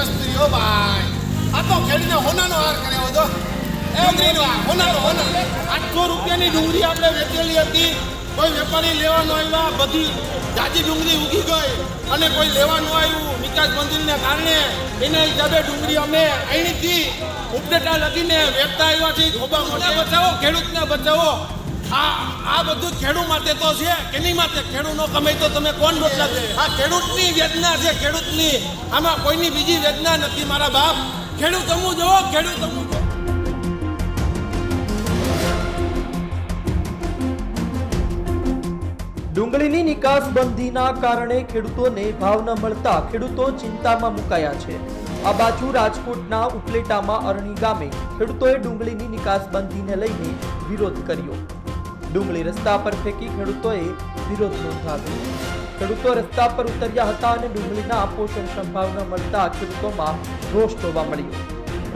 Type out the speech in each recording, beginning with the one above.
સસ્તી હો ભાઈ આ તો ખેડીને હોનાનો હાર કર્યો હતો એ ગ્રીનો હોનાનો હોના આઠસો રૂપિયાની ડુંગળી આપણે વેચેલી હતી કોઈ વેપારી લેવાનો આવ્યા બધી જાજી ડુંગળી ઉગી ગઈ અને કોઈ લેવા ન આવ્યું નિકાસ મંદિરને કારણે એના હિસાબે ડુંગળી અમે અહીંથી ઉપડેટા લગીને વેચતા આવ્યા છીએ ધોબા મોટા બચાવો ખેડૂતને બચાવો આ આ બધું ખેડૂત માટે તો છે, કેની માટે? ખેડૂતનો કમાઈ તો તમે કોણ બદલા છે આ ખેડૂતની વેદના છે, ખેડૂતની. આમાં કોઈની બીજી વેદના નથી, મારા બાપ. ખેડૂત અમું જોવો ખેડૂત અમું. ડુંગળીની નિકાસબંધીના કારણે ખેડૂતોને ભાવ ન મળતા ખેડૂતો ચિંતામાં મુકાયા છે. આ બાજુ રાજકોટના ઉપલેટામાં અરણી ગામે ખેડૂતોએ ડુંગળીની નિકાસબંધીને લઈને વિરોધ કર્યો. ડુંગળી રસ્તા પર ફેંકી ખેડૂતોએ વિરોધ નોંધાવ્યો. ખેડૂતો રસ્તા પર ઉતર્યા હતા અને ડુંગળીના પોષણ સંભાવના મળતા ખેડૂતોમાં રોષ જોવા મળ્યો.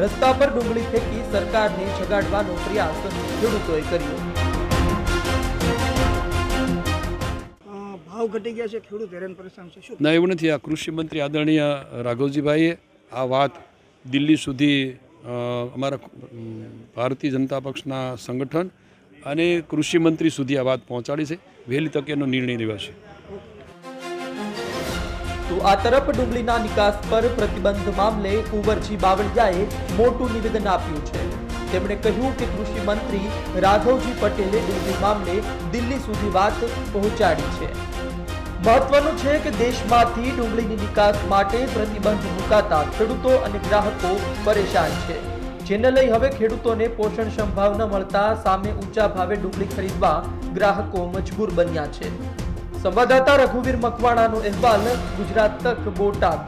રસ્તા પર ડુંગળી ફેંકી સરકારને જગાડવાનો પ્રયાસ ખેડૂતોએ કર્યો. ભાવ ઘટી ગયા છે. ખેડૂત હેરાન પરેશાન છે. શું ના એવું નથી. આ કૃષિ મંત્રી આદરણીય રાઘવજીભાઈએ આ વાત દિલ્હી સુધી અમારા ભારતીય જનતા પક્ષના સંગઠન અને કૃષિમંત્રી સુધી આ વાત પહોંચાડી છે. વહેલી તકે એનો નિર્ણય લેવાશે. તો આ તરફ ડુંગળીના નિકાસ પર પ્રતિબંધ મામલે કુંવરજી બાવળિયાએ મોટું નિવેદન આપ્યું છે. તેમણે કહ્યું કે કૃષિ મંત્રી રાઘવજી પટેલે ડુંગળી મામલે દિલ્હી સુધી વાત પહોંચાડી છે. મહત્વનું છે કે દેશમાંથી ડુંગળીની નિકાસ માટે પ્રતિબંધ મુકાતા ખેડૂતો અને ગ્રાહકો પરેશાન છે. જેને લઈ હવે ખેડૂતોને પોષણ સંભાવ ન મળતા સામે ઊંચા ભાવે ડુંગળી ખરીદવા ગ્રાહકો મજબૂર બન્યા છે. સંવાદદાતા રઘુવીર મકવાણાનો અહેવાલ, ગુજરાત તક બોટાદ.